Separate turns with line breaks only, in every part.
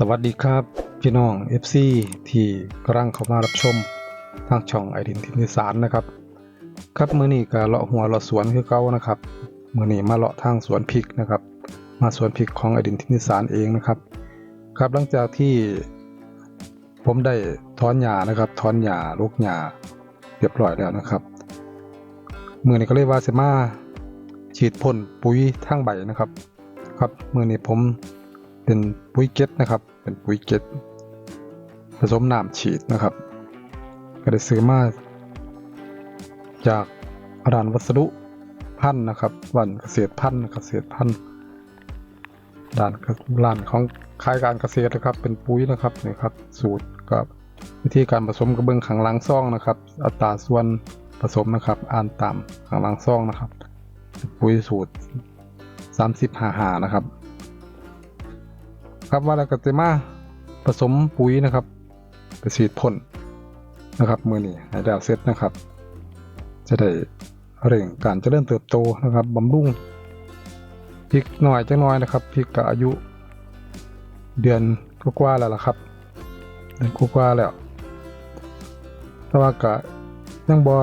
สวัสดีครับ พี่น้อง FC ที่กำลังเข้ามารับชมทางช่องไอดินทินิสารนะครับ ครับมือนี้ก็เลาะหัวเลาะสวนคือเก่านะครับมือนี้มาเลาะทางสวนพริกนะครับ มาสวนพริกของไอดินทินิสารเองนะครับ ครับหลังจากที่ผมได้ถอนหญ้านะครับถอนหญ้าลูกหญ้าเรียบร้อยแล้วนะครับมือนี้ก็เลยว่าสิมาฉีดพ่นปุ๋ยทางใบนะครับ ครับมือนี้ผม เป็นปุ๋ยเก็ตนะครับ เป็นปุ๋ยเก็ตผสมน้ำฉีดนะครับ ก็ได้ซื้อมาจากร้านวัสดุพันนะครับวันเกษตรพันเกษตรพันธุ์ร้านร้านของขายการเกษตรนะครับ เป็นปุ๋ยนะครับนี่ครับ สูตรกับวิธีการผสมกระเบื้องขังหลังซ่องนะครับ อัตราส่วนผสมนะครับ อ่านตามขังหลังซ่องนะครับ ปุ๋ยสูตร30หาหานะครับ ครับว่าแล้วก็จะมาผสมปุ๋ยนะครับ ไปฉีดพ่นนะครับมือนี้ให้ดาวเซตนะครับ จะได้เร่งการเจริญเติบโตนะครับบำรุงพริกหน่อยจังน้อยนะครับพริกก็อายุ เดือนกว่าแล้วล่ะครับเดือนกว่าแล้วแต่ว่าก็ยังบ่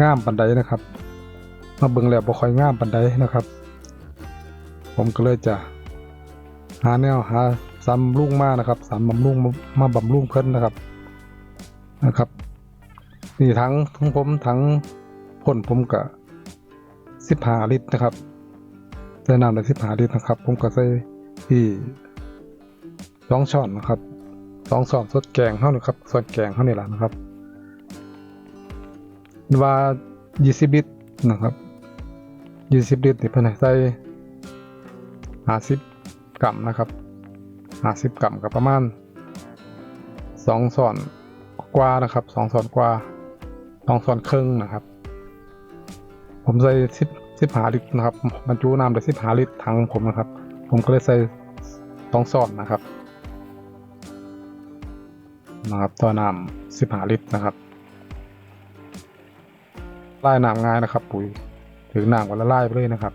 งามปานใดนะครับ มาเบิ่งแล้วบ่ค่อยงามปานใดนะครับ ผมก็เลยจะ หาแนวหาซ้ำลุงมานะครับสามบำรุงมาบำรุงเพิ่นนะครับนะครับนี่ทั้งทั้งผมทั้งพ่นผมกะสิบหาลิตรนะครับใส่น้ำได้สิบหาลิตรนะครับ ผมก็ใส่ที่สองช้อนนะครับสองช้อนสดแกงเท่านี้ครับสดแกงเท่านี้แหละนะครับว่ายี่สิบลิตรนะครับยี่สิบลิตรนี่เพิ่นให้ใส่ห้าสิบ กรัมนะครับห้าสิบกรัมกับประมาณสองส่อนกว่านะครับสองส่อนกว่าสองส่อนครึ่งนะครับ ผมใส่สิบสิบหาลิตรนะครับบรรจุน้ำได้สิบหาลิตรถังผมนะครับ ผมก็เลยใส่สองส่อนนะครับนะครับต่อน้ำสิบหาลิตรนะครับไล่น้ำง่ายนะครับ ปุ๋ยถึงน้ำก็ละลายไปเลยนะครับ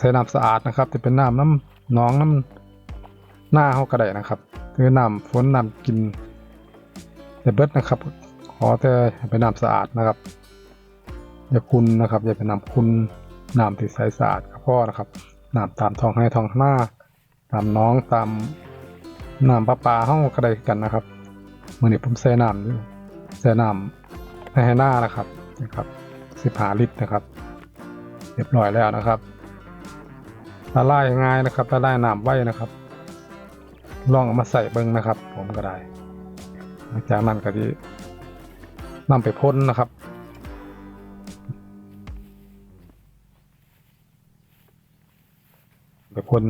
ใช้น้ำสะอาดนะครับจะเป็นน้ำน้ำหนองน้ำหน้าเขากระไดนะครับคือน้ำฝนน้ำกินอย่าเบิดนะครับ ขอแต่เป็นน้ำสะอาดนะครับ อย่าคุณนะครับ อย่าเป็นน้ำคุณน้ำที่ใสสะอาดก็พอนะครับน้ำตามท้องให้ท้องหน้า ตามน้องตามน้ำประปาห้องกระไดกันนะครับเมื่อนี้ผมใส่น้ำใส่น้ำให้หน้านะครับนะครับสิบหาลิตรนะครับ เรียบร้อยแล้วนะครับ ละลายง่ายนะครับละลายน้ำไว้นะครับ ลองเอามาใส่เบิ้งนะครับ ผมก็ได้หลังจากนั้นก็ที่นำไปพ่นนะครับไปพ่น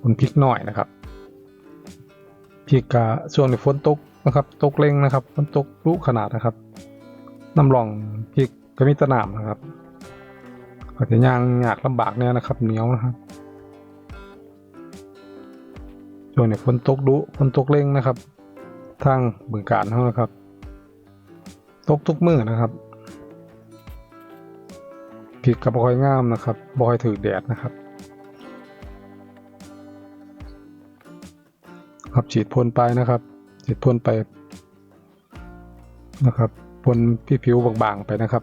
พ่นพริกหน่อยนะครับ พี่กาช่วงนี้ฝนตกนะครับตกเร่งนะครับฝนตกรุขนาดนะครับน้ำรองพี่ก็มีตะนามนะครับก็จะย่างยากลำบากเนี่ยนะครับเหนียวนะครับช่วงนี้ฝนตกดุฝนตกเร่งนะครับ ทางบึงการเขานะครับ ตกทุกมือนะครับผิดกับบอยงามนะครับบอยถือแดดนะครับ ครับฉีดพ่นไปนะครับ ฉีดพ่นไปนะครับพ่นพี่ผิวบางๆไปนะครับ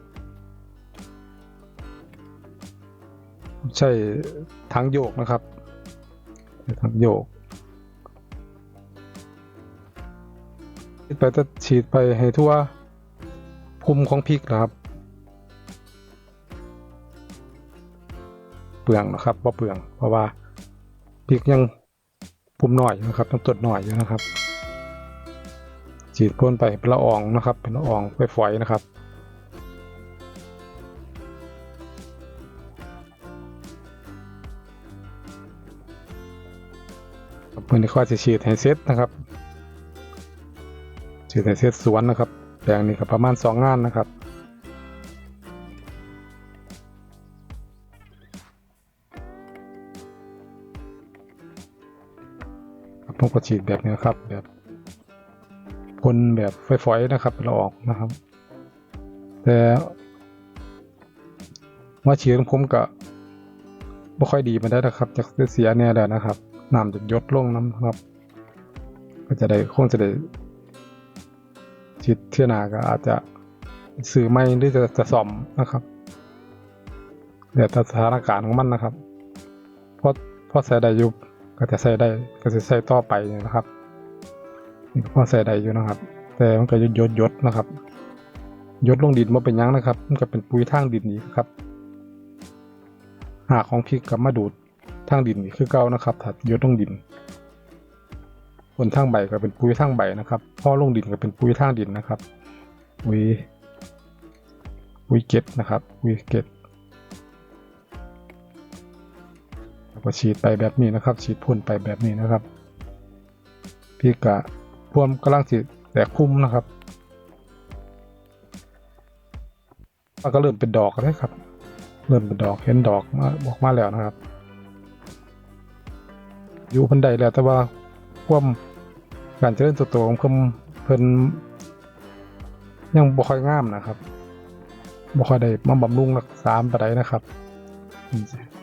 ใช่ทั้งโยกนะครับทั้งโยกฉีดไปจะฉีดไปให้ทั่วภูมิของพริกนะครับ เปลืองนะครับว่าเปลืองเพราะว่าพริกยัง ปุ่มหน่อยนะครับต้องตรวจหน่อยอยู่นะครับฉีดพ่นไปเป็นละอองนะครับ เป็นละอองไปฝอยนะครับเพื่อนที่ข้อจะฉีดให้เซตนะครับฉีดให้เซตสวนนะครับแปลงนี้ก็ประมาณสองงานนะครับ ก็ฉีดแบบนี้ครับ แบบพ่นแบบฝอยๆนะครับละออกนะครับ แต่ว่าฉีดของผมก็ไม่ค่อยดีมาได้นะครับจะเสียเนี่ยแหละนะครับน้ำจะยดลงน้ำครับ ก็จะได้คงจะได้ฉีดเทื่อหนาก็อาจจะซื้อไม่หรือจะจะซ่อมนะครับเดี๋ยวแต่สถานการณ์ของมันนะครับเพราะเพราะใส่ได้อยู่ ก็จะใส่ได้ก็จะใส่ต่อไปนะครับนี่ก็พอใส่ได้อยู่นะครับ แต่มันก็ยดยดยดนะครับยดลงดินมาเป็นยังนะครับ มันก็เป็นปุ๋ยทางดินนี้ครับหากของพริกกับมาดูดทางดินนี่คือเก่านะครับถัดยดลงดินบนทางใบก็เป็นปุ๋ยทางใบนะครับพอลงดินก็เป็นปุ๋ยทางดินนะครับปุ๋ยปุ๋ยเก็บนะครับปุ๋ยเก็บ ก็ฉีดไปแบบนี้นะครับ ฉีดพ่นไปแบบนี้นะครับพริกะพ่วมกำลังสิแตกพุ่มนะครับมันก็เริ่มเป็นดอกแล้วครับ เริ่มเป็นดอกเห็นดอกมาบอกมาแล้วนะครับ อยู่พันใดแล้วแต่ว่าความการเจริญเติบโตของเพิ่นเพิ่นยังบ่ค่อยงามนะครับบ่ค่อยได้มาบำรุงรักษาปานใดนะครับ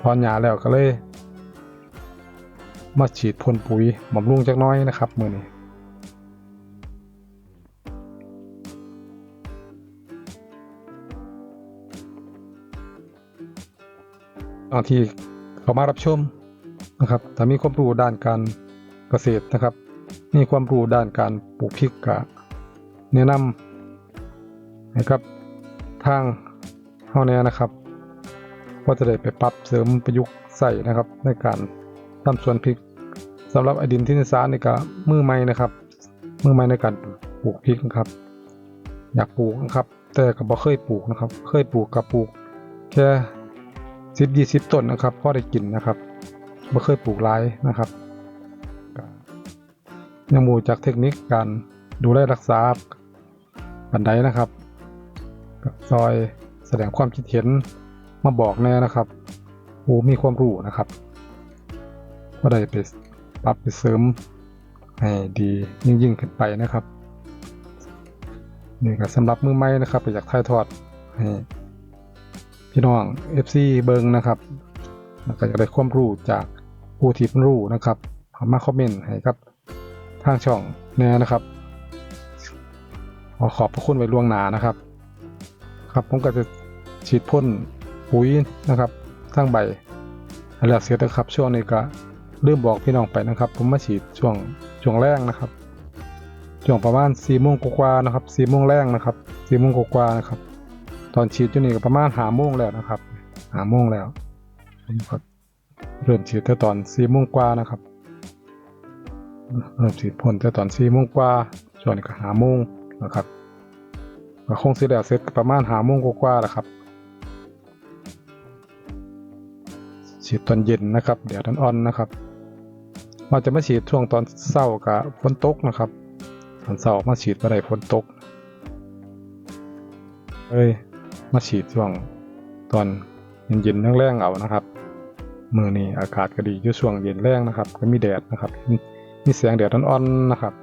ถอนหญ้าแล้วก็เลย มาฉีดพ่นปุ๋ยบำรุงจักน้อยนะครับมือนี้ตอนที่เขามารับชมนะครับถ้ามีความรู้ด้านการเกษตรนะครับ มีความรู้ด้านการปลูกพริกกะแนะนำให้กับทางเฮาแน่นะครับ ว่าจะได้ไปปรับเสริมประยุกต์ใส่นะครับในการ ทำสวนพริกสำหรับไอดินที่นิสานนี่ก็มือใหม่นะครับมือใหม่ในการปลูกพริกนะครับ อยากปลูกนะครับ แต่ก็บ่เคยปลูกนะครับ เคยปลูกกับปลูก แค่สิบยี่สิบต้นนะครับพอได้กินนะครับไม่เคยปลูกหลายนะครับยังมูจากเทคนิคการดูแลรักษาบันไดนะครับซอยแสดงความคิดเห็นมาบอกแน่นะครับผู้มีความรู้นะครับ ก็ได้ไปปรับไปเสริมให้ดียิ่งยิ่งขึ้นไปนะครับนี่ก็สำหรับมือใหม่นะครับก็อยากถ่ายทอดให้พี่น้อง FC เบิงนะครับก็อยากได้ความรู้จากผู้ที่เพิ่นรู้นะครับมาคอมเมนต์ให้กับทางช่องแน่นะครับขอขอบพระคุณไว้ล่วงหน้านะครับ ครับผมก็จะฉีดพ่นปุ๋ยนะครับทั้งใบแล้วเสร็จนะครับช่วงนี้ก็ ลืมบอกพี่น้องไปนะครับ ผมมาฉีดช่วงช่วงแรกนะครับช่วงประมาณ4โมงกว่านะครับ4โมงแรกนะครับ4โมงกว่านะครับ ตอนฉีดอยู่นี่ก็ประมาณหาโมงแล้วนะครับหาโมงแล้วผมก็เริ่มฉีดแต่ตอนสี่โมงกว่านะครับเริ่มฉีดพ่นแต่ตอนสี่โมงกว่าช่วงนี้ก็หาโมงนะครับก็คงสิแล้วเสร็จก็ประมาณหาโมงกว่าๆแหละครับฉีดตอนเย็นนะครับ เดี๋ยวตอนอ่อนนะครับ ว่าจะมาฉีดช่วงตอนเช้ากับฝนตกนะครับ ตอนเช้ามาฉีดเมื่อใดฝนตกเอ้ยมาฉีดช่วงตอนเย็นๆแรงๆเอานะครับมือนี้อากาศก็ดีอยู่ช่วงเย็นแรงนะครับ ก็มีแดดนะครับมีแสงแดดอ่อนๆนะครับ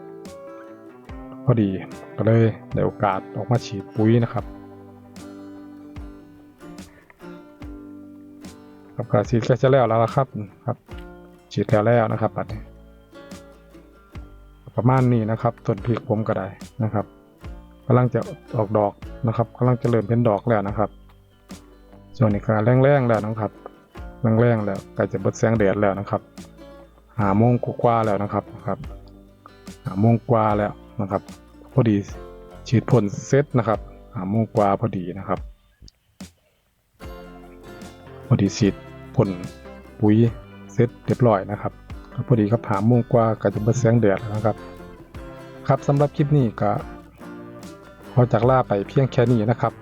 พอดีก็เลยได้โอกาสออกมาฉีดปุ๋ยนะครับครับก็ฉีดก็จะแล้วแล้วละครับครับ ฉีดแล้วแล้วนะครับบัดนี้ประมาณนี้นะครับต้นพริกผมก็ได้นะครับกำลังจะออกดอกนะครับกำลังจะเริ่มเป็นดอกแล้วนะครับ ส่วนนี้ก็แรงๆแล้วนะครับแรงๆแล้วใกล้จะเบิดแสงแดดแล้วนะครับ หาโมงกว่าแล้วนะครับครับหาโมงกว่าแล้วนะครับ พอดีฉีดพ่นเซตนะครับหาโมงกว่าพอดีนะครับ พอดีฉีดพ่นปุ๋ย เซตเรียบร้อยนะครับพอดีครับหาโมงกว่าก็จะเบิดแสงแดดแล้วนะครับ ครับสำหรับคลิปนี้ก็ขอจากล่าไปเพียงแค่นี้นะครับ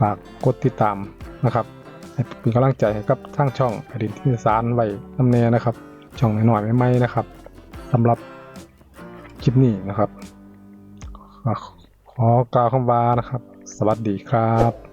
ฝากกดติดตามนะครับให้เป็นกำลังใจให้กับทางช่องอดินที่สารไว้นำแนนะครับ ช่องหน่อยๆไม่ๆนะครับสำหรับคลิปนี้นะครับ ขอกล่าวคำว่านะครับ สวัสดีครับ